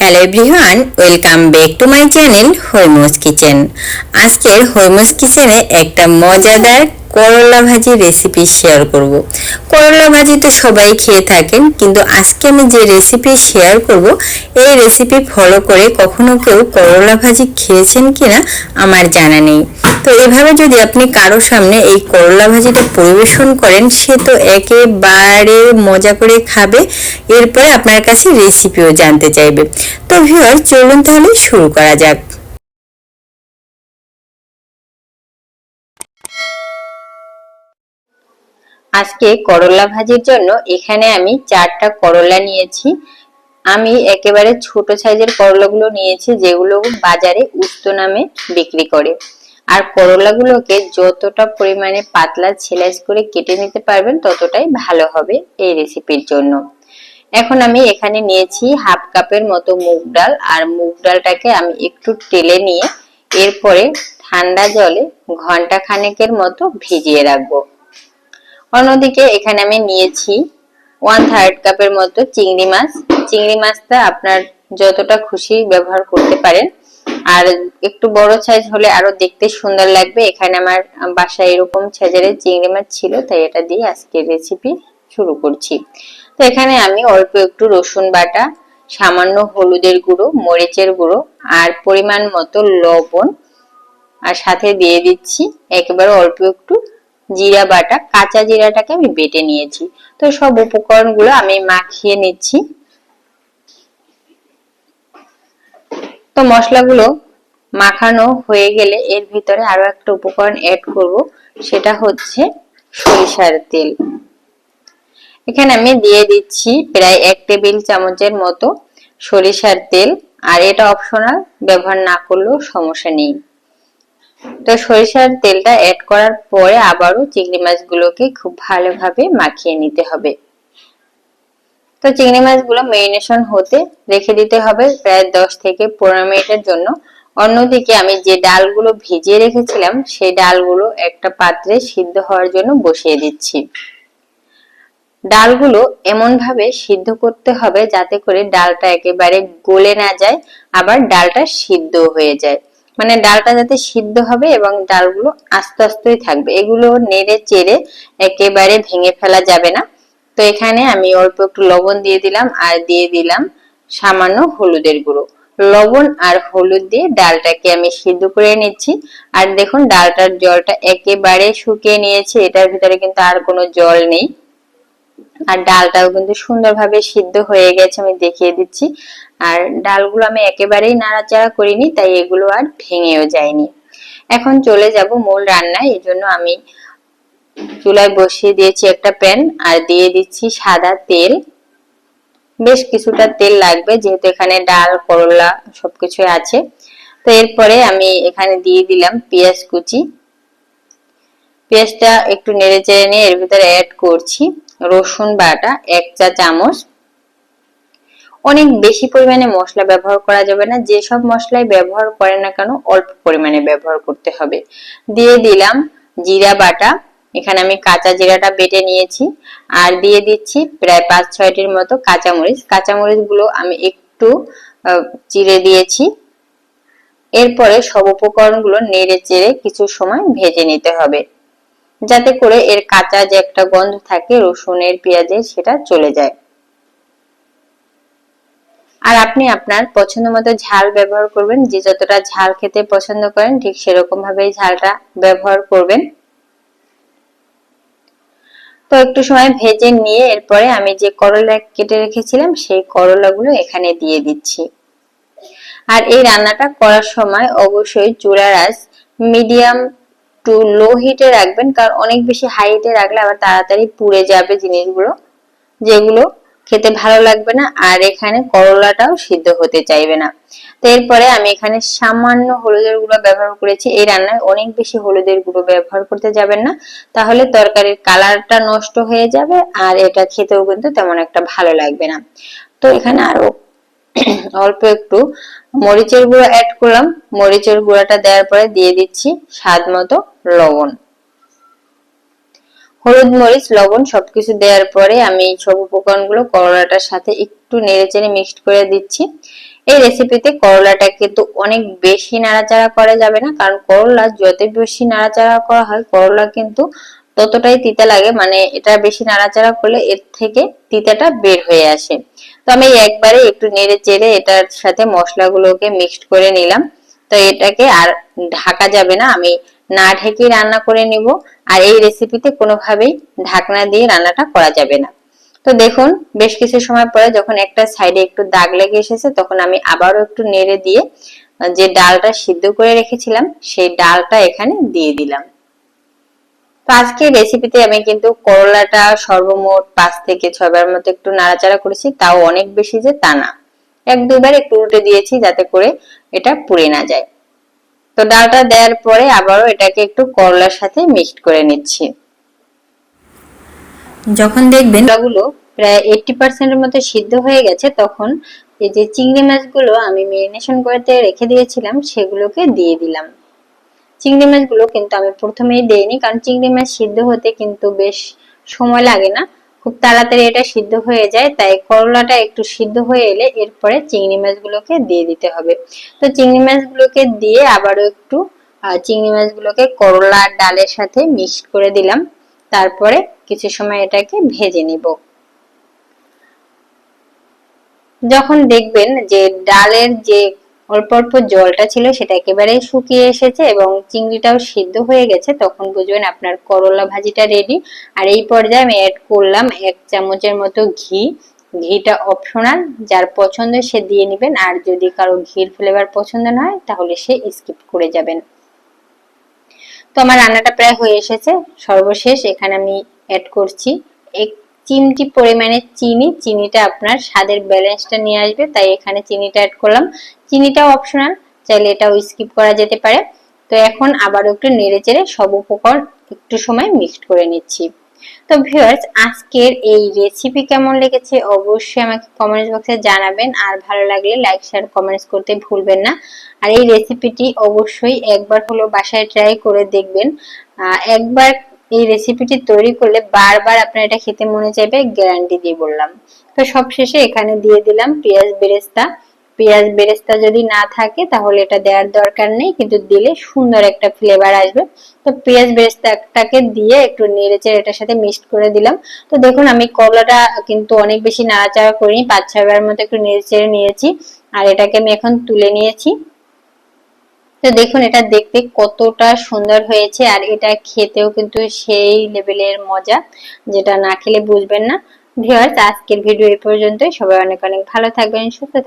Hello everyone welcome back to my channel Haimo's kitchen আজকের হৈমস কিচেনে একটা মজাদার করলা ভাজি রেসিপি শেয়ার করব। করলা ভাজি তো সবাই খেয়ে থাকেন, কিন্তু আজকে আমি যে রেসিপি শেয়ার করব, এই রেসিপি ফলো করে কখনো কেউ করলা ভাজি খেয়েছেন কিনা আমার জানা নেই। তো এভাবে যদি আপনি কারোর সামনে এই করলা ভাজিটা পরিবেশন করেন, সে তো একেবারে মজা করে খাবে। এরপরে আপনার কাছে রেসিপিও জানতে চাইবে। তো ভিউয়ার চলুন তাহলে শুরু করা যাক। আজকে করলা ভাজির জন্য এখানে আমি চারটা করলা নিয়েছি। আমি একেবারে ছোট সাইজের করলাগুলো নিয়েছি, যেগুলো বাজারে উস্ত নামে বিক্রি করে। আর করলাগুলোকে যতটা পরিমাণে পাতলা ছেলাইস করে কেটে নিতে পারবেন, ততটাই ভালো হবে এই রেসিপির জন্য। এখন আমি এখানে নিয়েছি হাফ কাপের মতো মুগ ডাল, আর মুগ ডালটাকে আমি একটু টেলে নিয়ে এরপরে ঠান্ডা জলে ঘণ্টা খানেকের মতো ভিজিয়ে রাখব। অন্যদিকে এখানে আমি নিয়েছি ওয়ান থার্ড কাপের মতো চিংড়ি মাছ। চিংড়ি মাছটা আপনার যতটা খুশি ব্যবহার করতে পারেন আর একটু বড় সাইজ হলে আরও দেখতে সুন্দর লাগবে। এখানে আমার বাসায় এরকম সাইজের চিংড়ি মাছ ছিল, তাই এটা দিয়ে আজকের রেসিপি শুরু করছি। তো এখানে আমি অল্প একটু রসুন বাটা, সামান্য হলুদের গুঁড়ো, মরিচের গুঁড়ো আর পরিমাণ মতো লবণ আর সাথে দিয়ে দিচ্ছি। একেবারে অল্প একটু জিরা বাটা, কাঁচা জিরাটাকে আমি বেটে নিয়েছি। তো সব উপকরণগুলো আমি মাখিয়ে নিচ্ছি। তো মশলাগুলো মাখানো হয়ে গেলে এর ভিতরে আরও একটা উপকরণ অ্যাড করব, সেটা হচ্ছে সরিষার তেল। এখানে আমি দিয়ে দিচ্ছি প্রায় এক টেবিল চামচের মতো সরিষার তেল, আর এটা অপশনাল ব্যবহার না করলেও সমস্যা নেই। তো সরিষার তেলটা অ্যাড করার পরে আবারও চিংড়ি মাছগুলোকে খুব ভালোভাবে মাখিয়ে নিতে হবে। তো চিংড়ি মাছগুলো মেরিনেশন হতে রেখে দিতে হবে প্রায় দশ থেকে পনেরো মিনিটের জন্য। অন্যদিকে আমি যে ডালগুলো ভিজিয়ে রেখেছিলাম, সেই ডালগুলো একটা পাত্রে সিদ্ধ হওয়ার জন্য বসিয়ে দিচ্ছি। ডালগুলো এমন ভাবে সিদ্ধ করতে হবে যাতে করে ডালটা একেবারে গলে না যায়, আবার ডালটা সিদ্ধ হয়ে যায়। মানে ডালটা যাতে সিদ্ধ হবে এবং ডালগুলো আস্তে আস্তেই থাকবে। এগুলো নেড়ে চেড়ে একেবারে ভেঙে ফেলা যাবে না। তো এখানে আমি অল্প একটু লবণ দিয়ে দিলাম আর দিয়ে দিলাম সামান্য হলুদের গুঁড়ো। লবণ আর হলুদ দিয়ে ডালটাকে আমি সিদ্ধ করে নিচ্ছি। আর দেখুন, ডালটার জলটা একেবারে শুকিয়ে নিয়েছে। এটার ভিতরে কিন্তু আর কোনো জল নেই। আর ডালটাও কিন্তু সুন্দরভাবে সিদ্ধ হয়ে গেছে, আমি দেখিয়ে দিচ্ছি। আর ডালগুলো আমি একেবারেই নাড়াচাড়া করিনি, তাই এগুলো আর ভেঙেও যায়নি। এখন চলে যাব মূল রান্নায়। এই জন্য আমি চুলায় বসিয়ে দিয়েছি একটা প্যান আর দিয়ে দিচ্ছি সাদা তেল। বেশ কিছুটা তেল লাগবে, যেহেতু এখানে ডাল, করলা সবকিছু আছে। তো এরপরে আমি এখানে দিয়ে দিলাম পেঁয়াজ কুচি। পেঁয়াজটা একটু নেড়ে চেড়ে নিয়ে এর ভিতরে অ্যাড করছি রসুন বাটা, এক চা চামচ। অনেক বেশি পরিমাণে মশলা ব্যবহার করা যাবে না যেসব মশলাই ব্যবহার করে না কেন, অল্প পরিমাণে ব্যবহার করতে হবে। দিয়ে দিলাম জিরা বাটা। এখানে আমি কাঁচা জিরাটা বেটে নিয়েছি আর দিয়ে দিচ্ছি প্রায় পাঁচ ছয়টির মতো কাঁচামরিচ। গুলো আমি একটু চিড়ে দিয়েছি। এরপরে সব উপকরণগুলো নেড়ে চেড়ে কিছু সময় ভেজে নিতে হবে। যাতে করে এর কাঁচা যে একটা গন্ধ থাকে, রসুনের, পেঁয়াজের, সেটা চলে যায়। আর আপনি আপনার পছন্দ মতো ঝাল ব্যবহার করবেন। যে যতটা ঝাল খেতে পছন্দ করেন, ঠিক সেরকম ভাবে ঝালটা ব্যবহার করবেন। তো একটু সময় ভেজে নিয়ে এরপরে আমি যে করলা কেটে রেখেছিলাম, সেই করলাগুলো এখানে দিয়ে দিচ্ছি। আর এই রান্নাটা করার সময় অবশ্যই চুলার আঁচ মিডিয়াম টু লো হিটে রাখবেন, কারণ অনেক বেশি হাই হিটে রাখলে আবার তাড়াতাড়ি পুড়ে যাবে জিনিসগুলো, যেগুলো খেতে ভালো লাগবে না, আর এখানে করলাটাও সিদ্ধ হতে চাইবে না। তো এরপরে আমি এখানে সামান্য হলুদের গুঁড়ো ব্যবহার করেছি। এই রান্নায় অনেক বেশি হলুদের গুঁড়ো ব্যবহার করতে যাবেন না। তাহলে তরকারির কালারটা নষ্ট হয়ে যাবে, আর এটা খেতেও কিন্তু তেমন একটা ভালো লাগবে না। তো এখানে আরও অল্প একটু মরিচের গুঁড়ো অ্যাড করলাম। মরিচের গুঁড়োটা দেওয়ার পরে দিয়ে দিচ্ছি স্বাদ মতো লবণ। হলুদ, মরিচ, লবণ সবকিছু দেওয়ার পরে আমি সব উপকরণগুলো করলাটার সাথে একটু নেড়ে চেড়ে মিক্সড করে দিচ্ছি। এই রেসিপিতে করলাটা কিন্তু অনেক বেশি নাড়াচাড়া করা যাবে না, কারণ করলা যত বেশি নাড়াচাড়া করা হয়, করলা কিন্তু ততটাই তিতা লাগে মানে এটা বেশি নাড়াচাড়া করলে এর থেকে তিতাটা বের হয়ে আসে। তো আমি একবারে একটু নেড়ে চেড়ে এটার সাথে মশলাগুলোকে মিক্সড করে নিলাম। তো এটাকে আর ঢাকা যাবে না, আমি না ঢেকে রান্না করে নিব। আর এই রেসিপিতে কোনোভাবেই ঢাকনা দিয়ে রান্নাটা করা যাবে না। তো দেখুন, বেশ কিছু সময় পরে যখন একটা সাইডে একটু দাগ লেগে এসেছে, তখন আমি আবারও একটু নেড়ে দিয়ে, যে ডালটা সিদ্ধ করে রেখেছিলাম, সেই ডালটা এখানে দিয়ে দিলাম। তো আজকের রেসিপিতে আমি কিন্তু করলাটা সর্বমোট পাঁচ থেকে ছয়বার মতো একটু নাড়াচাড়া করেছি, তাও অনেক বেশি যে তা না। এক দুবার একটু উল্টে দিয়েছি যাতে করে এটা পুড়ে না যায়। তো ডালটা দেওয়ার পরে আবারও এটাকে একটু করলার সাথে মিক্সড করে নিচ্ছি। যখন দেখবেন ওগুলো প্রায় এইটটি পার্সেন্টের মতো সিদ্ধ হয়ে গেছে তখন এই যে চিংড়ি মাছগুলো আমি মেরিনেশন করতে রেখে দিয়েছিলাম সেগুলোকে দিয়ে দিলাম। চিংড়ি মাছগুলো কিন্তু আমি প্রথমেই দেইনি কারণ চিংড়ি মাছ সিদ্ধ হতে কিন্তু বেশ সময় লাগে না। খুব তাড়াতাড়ি এটা সিদ্ধ হয়ে যায়, তাই করলাটা একটু সিদ্ধ হয়ে এলে এরপরে চিংড়ি মাছগুলোকে দিয়ে দিতে হবে। তো চিংড়ি মাছগুলোকে দিয়ে আবারও একটু চিংড়ি মাছগুলোকে করলা ডালের সাথে মিক্সড করে দিলাম। তারপরে কিছু সময় এটাকে ভেজে নিব। যখন দেখবেন যে ডালের যে অল্প অল্প জলটা ছিল, সেটা একেবারে শুকিয়ে এসেছে এবং চিংড়িটাও সিদ্ধ হয়ে গেছে। তখন বুঝবেন আপনার করলা ভাজিটা রেডি আর এই পর্যায়ে আমি অ্যাড করলাম এক চামচের মতো ঘি। ঘিটা অপশনাল যার পছন্দ সে দিয়ে নেবেন। আর যদি কারও ঘির ফ্লেভার পছন্দ না হয়, তাহলে সে স্কিপ করে যাবেন। তো আমার রান্নাটা প্রায় হয়ে এসেছে। সর্বশেষ এখানে আমি অ্যাড করছি এক চিমটি পরিমাণে চিনি, চিনিটা আপনার স্বাদের ব্যালেন্সটা নিয়ে আসবে, তাই এখানে চিনিটা অ্যাড করলাম। চিনিটাও অপশনাল চাইলে এটাও স্কিপ করা যেতে পারে। তো এখন আবার একটু নেড়ে চেড়ে সব উপকরণ একটু সময় মিক্সড করে নিচ্ছি। তো ভিউয়ার্স আজকের এই রেসিপি কেমন লেগেছে অবশ্যই আমাকে কমেন্টস বক্সে জানাবেন। আর ভালো লাগলে লাইক শেয়ার কমেন্টস করতে ভুলবেন না। আর এই রেসিপিটি অবশ্যই একবার হলো বাসায় ট্রাই করে দেখবেন। একবার এই রেসিপিটি তৈরি করলে বারবার আপনার এটা খেতে মনে চাইবে গ্যারান্টি দিয়ে বললাম। তো সব শেষে এখানে দিয়ে দিলাম পেঁয়াজ বেরেস্তা। পেঁয়াজ বেরেস্তা যদি না থাকে, তাহলে এটা দেওয়ার দরকার নেই, কিন্তু দিলে সুন্দর একটা ফ্লেভার আসবে। তো পেঁয়াজ বেরেস্তাটাকে দিয়ে একটু নেড়েচেড়ে এটার সাথে মিক্সড করে দিলাম। তো দেখুন, আমি কলাটা কিন্তু অনেক বেশি নাড়াচাড়া করিনি পাঁচ ছয়বার মতো একটু নেড়েচেড়ে নিয়েছি। আর এটাকে আমি এখন তুলে নিয়েছি। তো দেখুন, এটা দেখতে কতটা সুন্দর হয়েছে, আর এটা খেতেও কিন্তু সেই লেভেলের মজা, যেটা না খেলে বুঝবেন না। ভিউয়ার্স, আজকের ভিডিও এই পর্যন্তই। সবাই অনেক অনেক ভালো থাকবেন, সুস্থ থাকবেন।